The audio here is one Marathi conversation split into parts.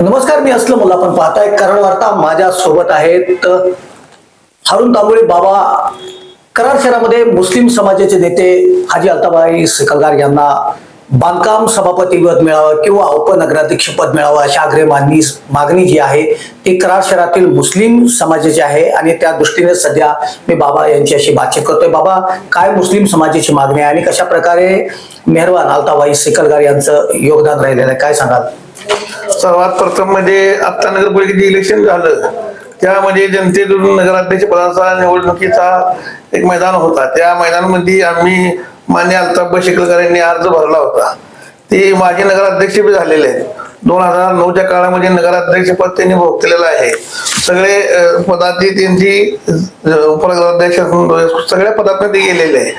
नमस्कार मी असलं मुला आपण पाहताय. करण वार्ता माझ्या सोबत आहेत. हारून तांबोळे बाबा कराड शहरामध्ये मुस्लिम समाजाचे नेते हाजी अल्ताबाई सिकलगार यांना बांधकाम सभापती पद मिळावं किंवा उपनगराध्यक्ष पद मिळावं अशा आग्रह मागणी मागणी जी आहे ती करार शहरातील मुस्लिम समाजाची आहे आणि त्या दृष्टीने सध्या मी बाबा यांच्याशी बातचीत करतोय. बाबा काय मुस्लिम समाजाची मागणी आहे आणि कशा प्रकारे मेहरबान अल्ताबाई सिकलगार यांचं योगदान राहिलेलं आहे? काय सांगाल? सर्वात प्रथम म्हणजे आता नगरपालिकेचे इलेक्शन झालं. त्यामध्ये जनतेकडून नगराध्यक्ष पदाचा निवडणुकीचा एक मैदान होता. त्या मैदानामध्ये आम्ही मान्य अल्ताफ शिकलकर यांनी अर्ज भरला होता. ते माजी नगराध्यक्ष बी झालेले आहेत. दोन हजार नऊच्या काळामध्ये नगराध्यक्ष पद त्यांनी भोगलेलं आहे. सगळे अं, त्यांची उपनगराध्यक्ष सगळ्या पदात ते गेलेले आहे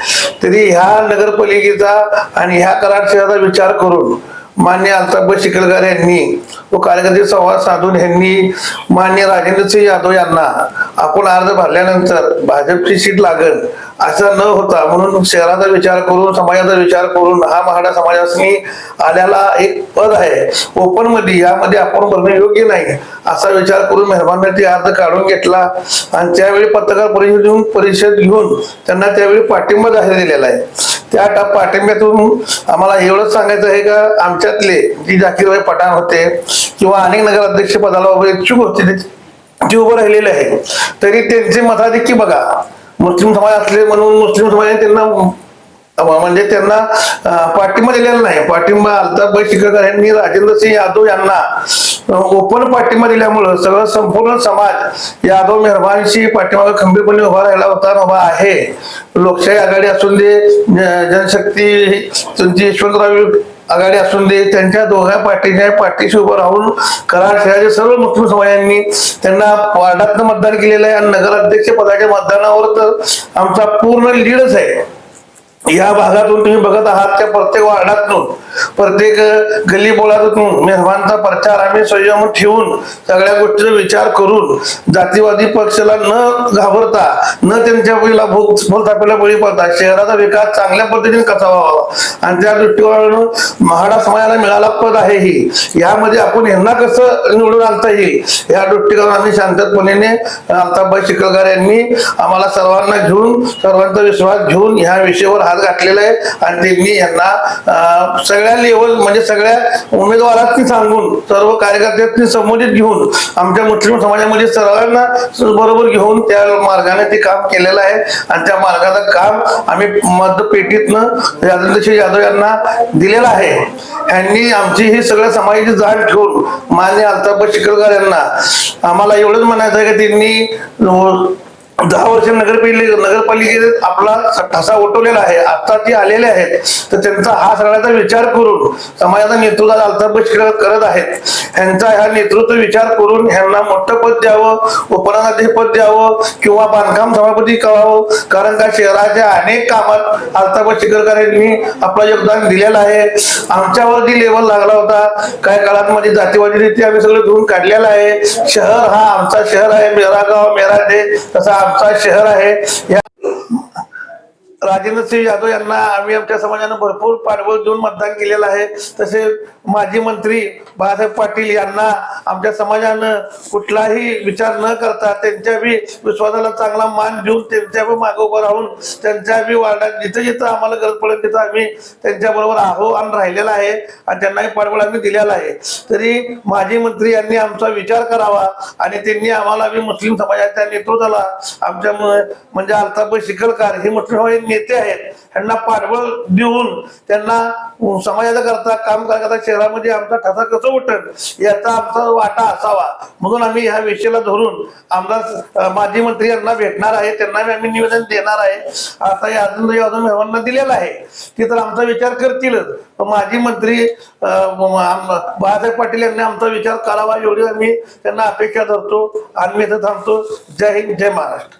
तरी ह्या नगरपालिकेचा आणि ह्या कराड शहराचा विचार करून मान्य अल्ताफ शिकलगार यांनी व कार्यकर्ते संवाद साधून यांनी मान्य राजेंद्रसिंह यादव यांना आपण अर्ज भरल्यानंतर भाजपची सीट लागण असं न होता म्हणून शहराचा विचार करून समाजाचा विचार करून हा महाडा समाजासनी आल्याला एक पद आहे. ओपनमध्ये यामध्ये आपण भरणं योग्य नाही. असा विचार करून मेहमान ते अर्ज काढून घेतला आणि त्यावेळी पत्रकार परिषद घेऊन परिषद घेऊन त्यांना त्यावेळी पाठिंबा जाहीर दिलेला आहे. त्या पाठिंब्यातून आम्हाला एवढंच सांगायचं आहे का आमच्यातले जी जाकीरभाई पठाण होते किंवा अनेक नगराध्यक्ष पदाला इच्छुक होते ते उभं राहिलेले आहे तरी त्यांचे मताधिक्य बघा. मुस्लिम समाज असले म्हणून मुस्लिम समाजाने त्यांना म्हणजे त्यांना पाठिंबा दिलेला नाही. पाठिंबा अल्ताफभाई शिकरकर यांनी राजेंद्र सिंह यादव यांना ओपन पाठिंबा दिल्यामुळं सगळं संपूर्ण समाज यादव मेहरबानशी पाठिंबा खंबीरपणे उभा राहिला होता उभा आहे. लोकशाही आघाडी असून दे जनशक्ती त्यांची यशवंतराव आघाडी असून दे त्यांच्या दोघा पार्टीच्या पाठीशी उभं राहून कराड शहराच्या सर्व मुस्लिम समाजांनी त्यांना वार्डातनं मतदान केलेलं आहे आणि नगराध्यक्ष पदाच्या मतदानावर तर आमचा पूर्ण लीडच आहे. या भागातून तुम्ही बघत आहात त्या प्रत्येक वार्डातून प्रत्येक गल्ली बोळातून मेहमानचा प्रचार आम्ही संयम ठेवून सगळ्या गोष्टीचा विचार करून जातीवादी पक्षाला न घाबरता न त्यांच्या पहिला भूक बोलतापेला बळी पडता शहराचा विकास चांगल्या पद्धतीने कसा व्हावा? आणि त्या दृष्टीकोनानं महाडा समाजाला मिळाला पद आहे ही. यामध्ये आपण यांना कसं निवडून आणता येईल? या दृष्टीकोनातून आम्ही शांतपणे अल्ताफभाई शिकलकर यांनी आम्हाला सर्वांना घेऊन सर्वांचा विश्वास घेऊन ह्या विषयावर हात घातलेला आहे. आणि त्यांनी यांना सगळ्या लेवल म्हणजे सगळ्या उमेदवारांनी सांगून सर्व कार्यकर्त्यांनी संबोधित घेऊन आमच्या मुस्लिम समाजामध्ये सर्वांना बरोबर घेऊन त्या मार्गाने ते काम केलेलं आहे. आणि त्या मार्गाचं काम आम्ही मतपेटीतनं राजेंद्रसिंह यादव यांना दिलेलं आहे. यांनी आमची ही सगळ्या समाजाची जाण ठेवून मान्य अल्ताप शिकलकर यांना आम्हाला एवढंच म्हणायचं आहे की त्यांनी दहा वर्ष नगरपालिके नगरपालिकेत आपला ठसा उठवलेला आहे. आता ते आलेले आहेत तर त्यांचा हा सगळ्याचा विचार करून समाजाचा नेतृत्व अल्ताफ करत आहेत. ह्यांचा ह्या नेतृत्व विचार करून ह्यांना मोठं पद द्यावं उपनाध्यक्ष पद द्यावं किंवा बांधकाम सभापती करावं. कारण का शहराच्या अनेक कामात अल्ताफ शिखरकर यांनी आपलं योगदान दिलेलं आहे. आमच्यावरती लेवल लागला होता काही काळात मध्ये जातीवादी रीती आम्ही सगळं धुवून काढलेला आहे. शहर हा आमचा शहर आहे. मेरा गाव मेरा देश तसा आमचा शहर आहे. या राजेंद्र सिंह यादव यांना आम्ही आमच्या समाजानं भरपूर पाठबळ देऊन मतदान केलेलं आहे. तसेच माजी मंत्री बाळासाहेब पाटील यांना आमच्या समाजानं कुठलाही विचार न करता त्यांच्या बी विश्वासाला चांगला मान देऊन त्यांच्या बी मागे उभं राहून त्यांच्या बी वार्डात जिथं जिथं आम्हाला गरज पडेल तिथं आम्ही त्यांच्याबरोबर आहो आव्हान राहिलेला आहे आणि त्यांनाही पाठबळ आम्ही दिलेला आहे. तरी माजी मंत्री यांनी आमचा विचार करावा आणि त्यांनी आम्हाला बी मुस्लिम समाजाच्या नेतृत्वाला आमच्या म्हणजे अल्ताबाई शिकलकार हे मुस्लिम समाजाचे नेते आहेत. यांना पाठबळ देऊन त्यांना समाजाचा करता काम करता शहरामध्ये आमचा ठसा कसं उठल याचा आमचा वाटा असावा. म्हणून आम्ही ह्या विषयाला धरून आमदार माजी मंत्री यांना भेटणार आहे. त्यांना आम्ही निवेदन देणार आहे. आता या अजून यादव दिलेला आहे. ते तर आमचा विचार करतीलच. माजी मंत्री बाळासाहेब पाटील यांनी आमचा विचार करावा एवढी आम्ही त्यांना अपेक्षा धरतो. आणि मी इथं थांबतो. जय हिंद जय महाराष्ट्र.